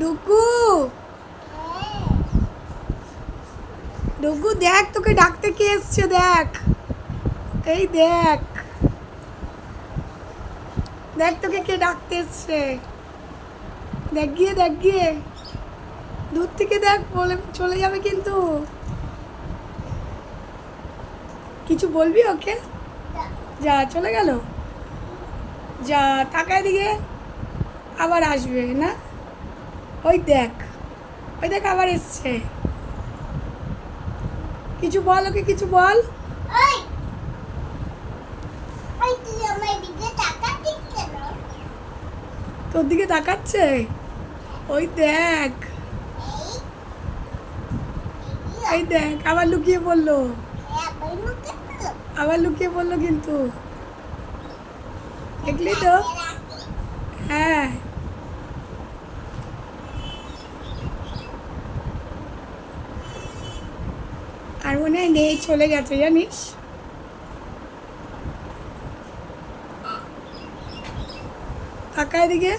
ডুগু। ডুগু, দেখ তোকে ডাকতে কে এসছে, দেখ। এই দেখ। দেখ তোকে কে ডাকতে এসছে। দেখ গিয়ে দেখ গিয়ে। দূর থেকে দেখ, বলে চলে যাবে কিন্তু। কিছু বলবি ওকে? যা, চলে গেল। যা তাকায় দিকে আবার আসবে, না? ওই দেখ ওই দেখ আবার এসছে। কিছু বল ওকে কিছু বল। তোর দিকে তাকাচ্ছে? ওই দেখ। এই দেখ আবার লুকিয়ে পড়ল। এই আবার লুকিয়ে পড়ল। কিন্তু। দেখলি তো? হ্যাঁ। আর মনে হয় নেই চলে গেছে জানিস? তাকায় দিকে